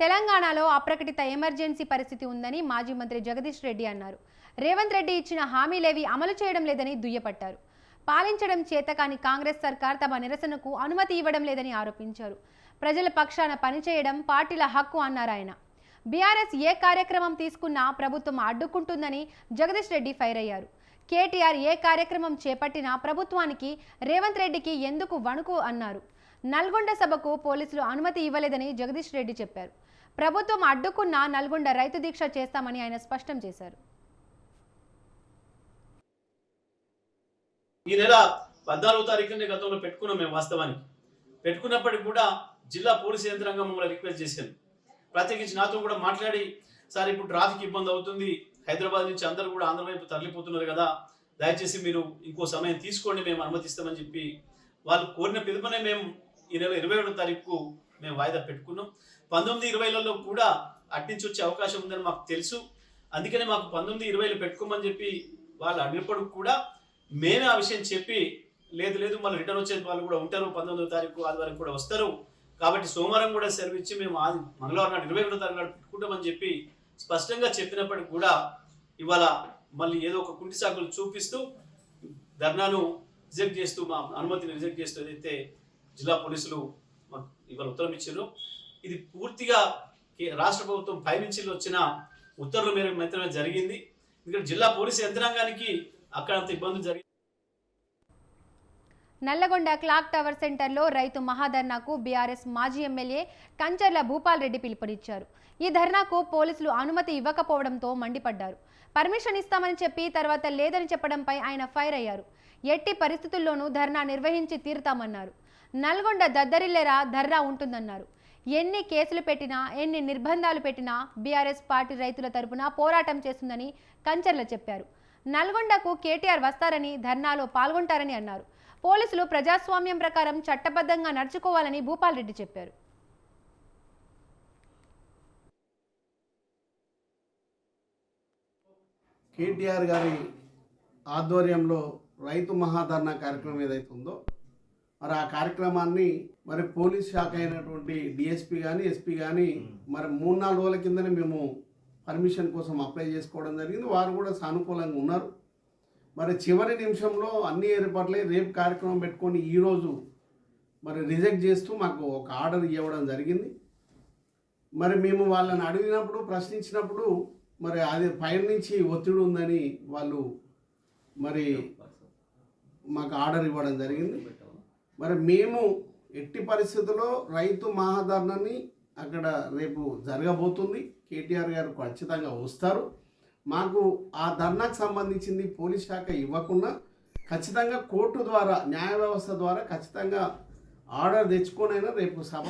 తెలంగాణలో అప్రకటిత ఎమర్జెన్సీ పరిస్థితి ఉందని మాజీ మంత్రి జగదీష్ రెడ్డి అన్నారు. రేవంత్ రెడ్డి ఇచ్చిన హామీలేవి అమలు చేయడం లేదని దుయ్యపట్టారు. పాలించడం చేతకాని కాంగ్రెస్ సర్కార్ తమ నిరసనకు అనుమతి ఇవ్వడం లేదని ఆరోపించారు. ప్రజల పక్షాన పనిచేయడం పార్టీల హక్కు అన్నారు ఆయన. బీఆర్ఎస్ ఏ కార్యక్రమం తీసుకున్నా ప్రభుత్వం అడ్డుకుంటుందని జగదీష్ రెడ్డి ఫైర్ అయ్యారు. కేటీఆర్ ఏ కార్యక్రమం చేపట్టినా ప్రభుత్వానికి రేవంత్ రెడ్డికి ఎందుకు వణుకు అన్నారు. నల్గొండ సభకు పోలీసులు అనుమతి ఇవ్వలేదని జగదీష్ రెడ్డి చెప్పారు. ప్రభుత్వం అడ్డుకున్న నల్గొండ రైతు దీక్ష చేస్తామని ఆయన స్పష్టం చేశారు. ఈ నెల పద్నాలుగో తారీఖునే గతంలో పెట్టుకున్నాం మేము వాస్తవానికి. పెట్టుకున్నప్పటికి కూడా జిల్లా పోలీసు యంత్రాంగం మమ్మల్ని రిక్వెస్ట్ చేశాను ప్రత్యేకించి నాతో కూడా మాట్లాడి సార్ ఇప్పుడు ట్రాఫిక్ ఇబ్బంది అవుతుంది. హైదరాబాద్ నుంచి అందరూ కూడా ఆంధ్ర వైపు తరలిపోతున్నారు కదా. దయచేసి మీరు ఇంకో సమయం తీసుకోండి మేము అనుమతిస్తామని చెప్పి. వాళ్ళు కోరిన పిలుపునే మేము ఈ నెల ఇరవై ఏడో తారీఖుకు మేము వాయిదా పెట్టుకున్నాం. పంతొమ్మిది ఇరవైలలో కూడా అట్నుంచి వచ్చే అవకాశం ఉందని మాకు తెలుసు. అందుకనే మాకు పంతొమ్మిది ఇరవైలో పెట్టుకోమని చెప్పి వాళ్ళు అడిగినప్పుడు కూడా మేమే ఆ విషయం చెప్పి లేదు లేదు మళ్ళీ రిటర్న్ వచ్చే వాళ్ళు కూడా ఉంటారు పంతొమ్మిదో తారీఖు ఆదివారం కూడా వస్తారు. కాబట్టి సోమవారం కూడా సెలవు ఇచ్చి మేము ఆది మంగళవారం నాడు ఇరవై ఒకటో తారీఖు నాడు పెట్టుకుంటామని చెప్పి స్పష్టంగా చెప్పినప్పటికి కూడా ఇవాళ మళ్ళీ ఏదో ఒక కుంటి సాకులు చూపిస్తూ ధర్నాను రిజెక్ట్ చేస్తూ మా అనుమతిని రిజెక్ట్ చేస్తూ ఏదైతే జిల్లా పోలీసులు మాకు ఇవాళ ఉత్తరం ఇచ్చారో ఇది పూర్తిగా రాష్ట్ర ప్రభుత్వం పైనుంచి వచ్చిన ఉత్తర్వుల మేరకు మాత్రమే జరిగింది. ఇక్కడ జిల్లా పోలీసు యంత్రాంగానికి అక్కడంత ఇబ్బందులు జరిగింది నల్లగొండ క్లాక్ టవర్ సెంటర్లో రైతు మహాధర్నాకు బీఆర్ఎస్ మాజీ ఎమ్మెల్యే కంచర్ల భూపాల్ రెడ్డి పిలుపునిచ్చారు. ఈ ధర్నాకు పోలీసులు అనుమతి ఇవ్వకపోవడంతో మండిపడ్డారు. పర్మిషన్ ఇస్తామని చెప్పి తర్వాత లేదని చెప్పడంపై ఆయన ఫైర్ అయ్యారు. ఎట్టి పరిస్థితుల్లోనూ ధర్నా నిర్వహించి తీరుతామన్నారు. నల్గొండ దద్దరిల్లేరా ధర్నా ఉంటుందన్నారు. ఎన్ని కేసులు పెట్టినా ఎన్ని నిర్బంధాలు పెట్టినా బీఆర్ఎస్ పార్టీ రైతుల తరపున పోరాటం చేస్తుందని కంచర్ల చెప్పారు. నల్గొండకు కేటీఆర్ వస్తారని ధర్నాలో పాల్గొంటారని అన్నారు. పోలీసులు ప్రజాస్వామ్యం ప్రకారం చట్టబద్ధంగా నడుచుకోవాలని భూపాల్ రెడ్డి చెప్పారు. కేటీఆర్ గారి ఆధ్వర్యంలో రైతు మహాధర్నా కార్యక్రమం ఏదైతే ఉందో మరి ఆ కార్యక్రమాన్ని మరి పోలీస్ శాఖ అయినటువంటి డిఎస్పి కానీ ఎస్పీ కానీ మరి మూడు నాలుగు రోజుల కిందనే మేము పర్మిషన్ కోసం అప్లై చేసుకోవడం జరిగింది. వారు కూడా సానుకూలంగా ఉన్నారు. మరి చివరి నిమిషంలో అన్ని ఏర్పాట్లై రేపు కార్యక్రమం పెట్టుకొని ఈరోజు మరి రిజెక్ట్ చేస్తూ మాకు ఒక ఆర్డర్ ఇవ్వడం జరిగింది. మరి మేము వాళ్ళని అడిగినప్పుడు ప్రశ్నించినప్పుడు మరి అది పైన నుంచి ఒత్తిడి ఉందని వాళ్ళు మరి మాకు ఆర్డర్ ఇవ్వడం జరిగింది. మరి మేము ఎట్టి పరిస్థితుల్లో రైతు మహాధర్నాన్ని అక్కడ రేపు జరగబోతుంది. కేటీఆర్ గారు ఖచ్చితంగా వస్తారు. మాకు ఆ ధర్నాకు సంబంధించింది పోలీస్ శాఖ ఇవ్వకుండా ఖచ్చితంగా కోర్టు ద్వారా న్యాయ వ్యవస్థ ద్వారా ఖచ్చితంగా ఆర్డర్ తెచ్చుకొనైనా రేపు సభ